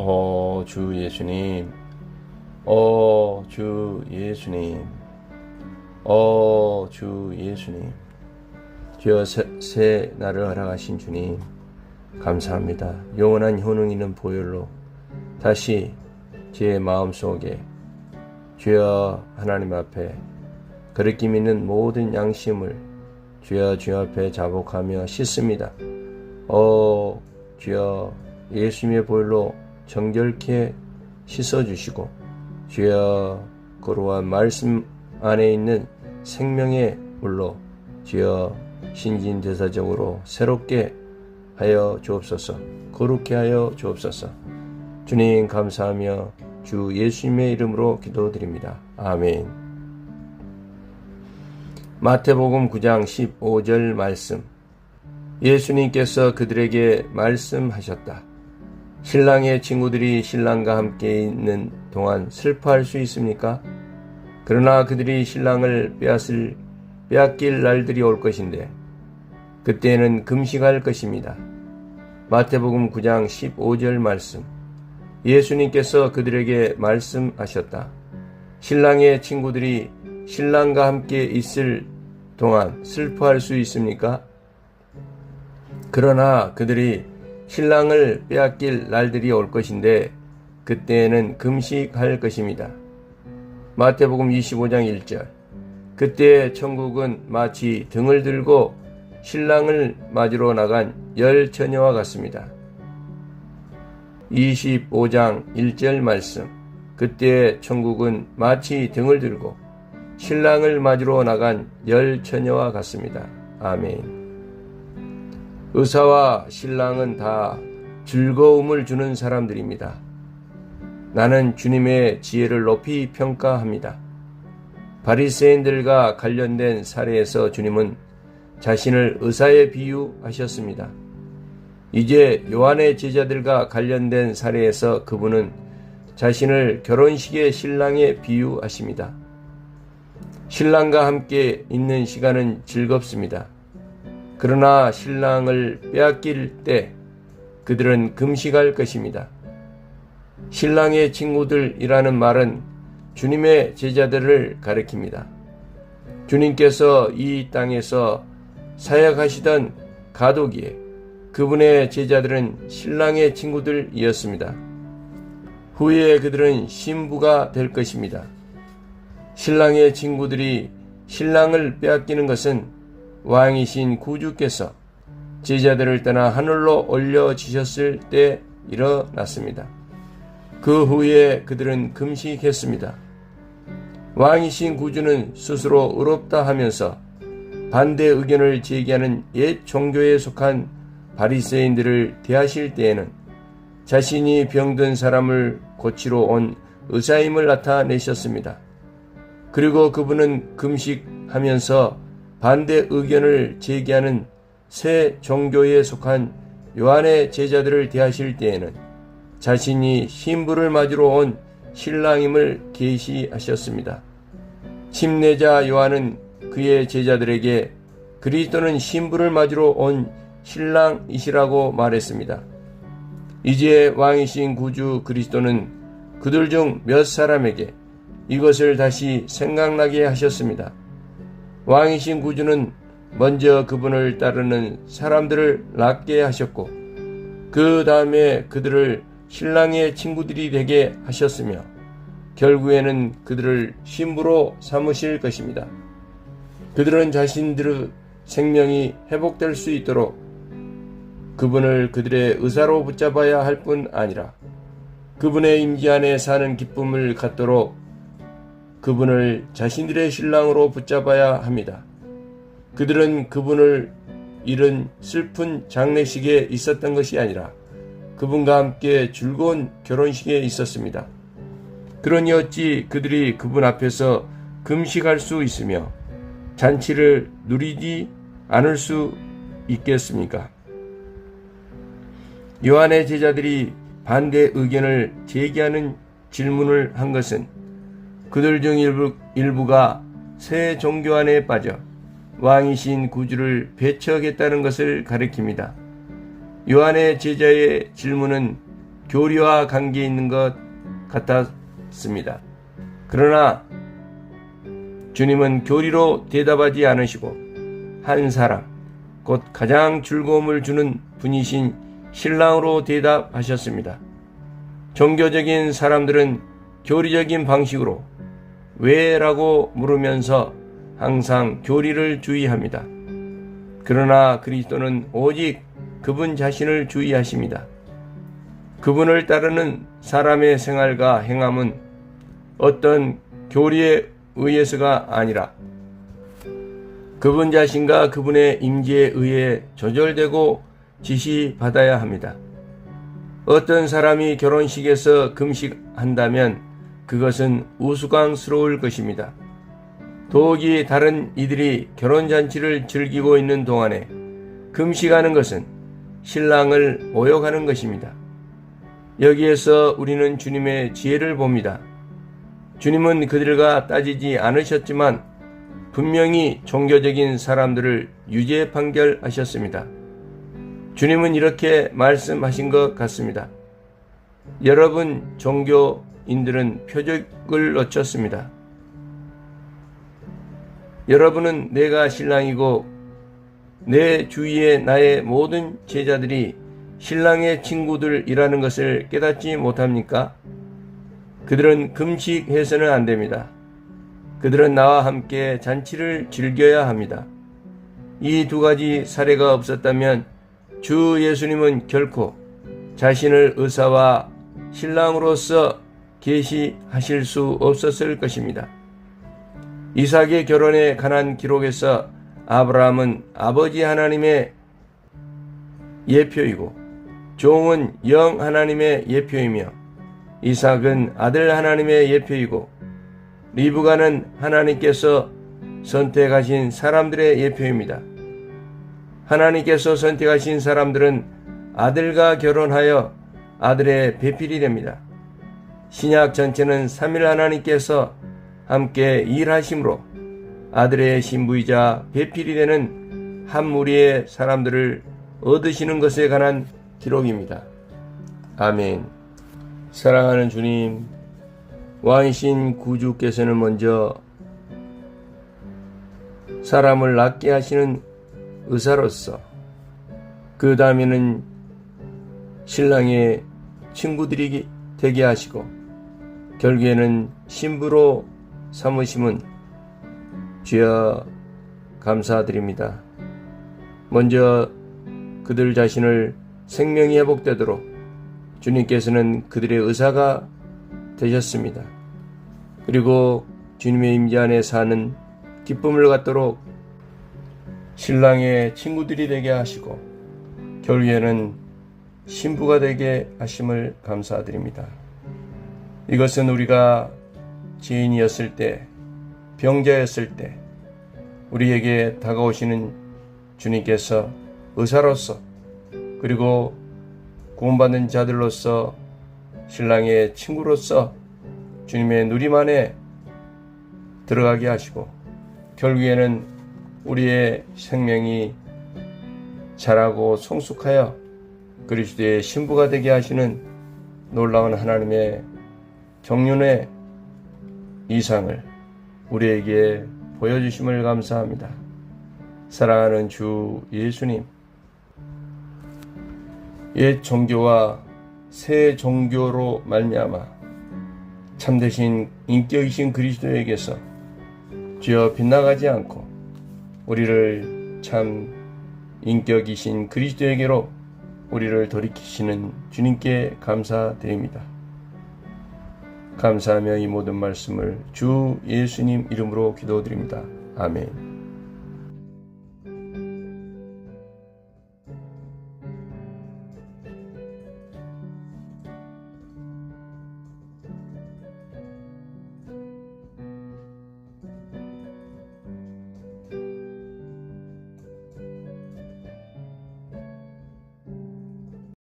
어, 주 예수님. 어, 주 예수님. 어, 주 예수님. 주여 새, 새 날을 허락하신 주님. 감사합니다. 영원한 효능 있는 보혈로 다시 제 마음 속에 주여 하나님 앞에 그릇김 있는 모든 양심을 주여 주 앞에 자복하며 씻습니다. 어 주여 예수님의 보혈로 정결케 씻어주시고 주여 거룩한 말씀 안에 있는 생명의 물로 주여 신진대사적으로 새롭게 하여 주옵소서 거룩게 하여 주옵소서 주님 감사하며 주 예수님의 이름으로 기도드립니다. 아멘 마태복음 9장 15절 말씀 예수님께서 그들에게 말씀하셨다. 신랑의 친구들이 신랑과 함께 있는 동안 슬퍼할 수 있습니까? 그러나 그들이 신랑을 빼앗을, 빼앗길 날들이 올 것인데, 그때는 금식할 것입니다. 마태복음 9장 15절 말씀. 예수님께서 그들에게 말씀하셨다. 신랑의 친구들이 신랑과 함께 있을 동안 슬퍼할 수 있습니까? 그러나 그들이 신랑을 빼앗길 날들이 올 것인데 그때에는 금식할 것입니다. 마태복음 25장 1절. 그때 천국은 마치 등을 들고 신랑을 맞으러 나간 열 처녀와 같습니다. 25장 1절 말씀. 그때 천국은 마치 등을 들고 신랑을 맞으러 나간 열 처녀와 같습니다. 아멘. 의사와 신랑은 다 즐거움을 주는 사람들입니다. 나는 주님의 지혜를 높이 평가합니다. 바리새인들과 관련된 사례에서 주님은 자신을 의사에 비유하셨습니다. 이제 요한의 제자들과 관련된 사례에서 그분은 자신을 결혼식의 신랑에 비유하십니다. 신랑과 함께 있는 시간은 즐겁습니다. 그러나 신랑을 빼앗길 때 그들은 금식할 것입니다. 신랑의 친구들이라는 말은 주님의 제자들을 가리킵니다. 주님께서 이 땅에서 사역하시던 가도기에 그분의 제자들은 신랑의 친구들이었습니다. 후에 그들은 신부가 될 것입니다. 신랑의 친구들이 신랑을 빼앗기는 것은 왕이신 구주께서 제자들을 떠나 하늘로 올려지셨을 때 일어났습니다. 그 후에 그들은 금식했습니다. 왕이신 구주는 스스로 의롭다 하면서 반대 의견을 제기하는 옛 종교에 속한 바리새인들을 대하실 때에는 자신이 병든 사람을 고치러 온 의사임을 나타내셨습니다. 그리고 그분은 금식하면서 반대 의견을 제기하는 새 종교에 속한 요한의 제자들을 대하실 때에는 자신이 신부를 맞으러 온 신랑임을 계시하셨습니다. 침례자 요한은 그의 제자들에게 그리스도는 신부를 맞으러 온 신랑이시라고 말했습니다. 이제 왕이신 구주 그리스도는 그들 중 몇 사람에게 이것을 다시 생각나게 하셨습니다. 왕이신 구주는 먼저 그분을 따르는 사람들을 낫게 하셨고 그 다음에 그들을 신랑의 친구들이 되게 하셨으며 결국에는 그들을 신부로 삼으실 것입니다. 그들은 자신들의 생명이 회복될 수 있도록 그분을 그들의 의사로 붙잡아야 할 뿐 아니라 그분의 임재 안에 사는 기쁨을 갖도록 그분을 자신들의 신랑으로 붙잡아야 합니다. 그들은 그분을 잃은 슬픈 장례식에 있었던 것이 아니라 그분과 함께 즐거운 결혼식에 있었습니다. 그러니 어찌 그들이 그분 앞에서 금식할 수 있으며 잔치를 누리지 않을 수 있겠습니까? 요한의 제자들이 반대 의견을 제기하는 질문을 한 것은 그들 중 일부, 일부가 새 종교 안에 빠져 왕이신 구주를 배척했다는 것을 가리킵니다. 요한의 제자의 질문은 교리와 관계 있는 것 같았습니다. 그러나 주님은 교리로 대답하지 않으시고 한 사람, 곧 가장 즐거움을 주는 분이신 신랑으로 대답하셨습니다. 종교적인 사람들은 교리적인 방식으로 왜라고 물으면서 항상 교리를 주의합니다. 그러나 그리스도는 오직 그분 자신을 주의하십니다. 그분을 따르는 사람의 생활과 행함은 어떤 교리에 의해서가 아니라 그분 자신과 그분의 임재에 의해 조절되고 지시받아야 합니다. 어떤 사람이 결혼식에서 금식한다면 그것은 우스꽝스러울 것입니다. 더욱이 다른 이들이 결혼잔치를 즐기고 있는 동안에 금식하는 것은 신랑을 모욕하는 것입니다. 여기에서 우리는 주님의 지혜를 봅니다. 주님은 그들과 따지지 않으셨지만 분명히 종교적인 사람들을 유죄 판결하셨습니다. 주님은 이렇게 말씀하신 것 같습니다. 여러분 종교 인들은 표적을 놓쳤습니다. 여러분은 내가 신랑이고 내 주위에 나의 모든 제자들이 신랑의 친구들이라는 것을 깨닫지 못합니까? 그들은 금식해서는 안 됩니다. 그들은 나와 함께 잔치를 즐겨야 합니다. 이 두 가지 사례가 없었다면 주 예수님은 결코 자신을 의사와 신랑으로서 계시하실 수 없었을 것입니다. 이삭의 결혼에 관한 기록에서 아브라함은 아버지 하나님의 예표이고 종은 영 하나님의 예표이며 이삭은 아들 하나님의 예표이고 리브가는 하나님께서 선택하신 사람들의 예표입니다. 하나님께서 선택하신 사람들은 아들과 결혼하여 아들의 배필이 됩니다. 신약 전체는 삼일 하나님께서 함께 일하심으로 아들의 신부이자 배필이 되는 한 무리의 사람들을 얻으시는 것에 관한 기록입니다. 아멘. 사랑하는 주님, 왕이신 구주께서는 먼저 사람을 낫게 하시는 의사로서 그 다음에는 신랑의 친구들이 되게 하시고 결국에는 신부로 삼으심은 주여 감사드립니다. 먼저 그들 자신을 생명이 회복되도록 주님께서는 그들의 의사가 되셨습니다. 그리고 주님의 임재 안에 사는 기쁨을 갖도록 신랑의 친구들이 되게 하시고 결국에는 신부가 되게 하심을 감사드립니다. 이것은 우리가 지인이었을 때, 병자였을 때, 우리에게 다가오시는 주님께서 의사로서, 그리고 구원받는 자들로서, 신랑의 친구로서 주님의 누림 안에 들어가게 하시고, 결국에는 우리의 생명이 자라고 성숙하여 그리스도의 신부가 되게 하시는 놀라운 하나님의 경륜의 이상을 우리에게 보여주심을 감사합니다. 사랑하는 주 예수님, 옛 종교와 새 종교로 말미암아 참되신 인격이신 그리스도에게서 주여 빗나가지 않고 우리를 참 인격이신 그리스도에게로 우리를 돌이키시는 주님께 감사드립니다. 감사하며 이 모든 말씀을 주 예수님 이름으로 기도드립니다. 아멘.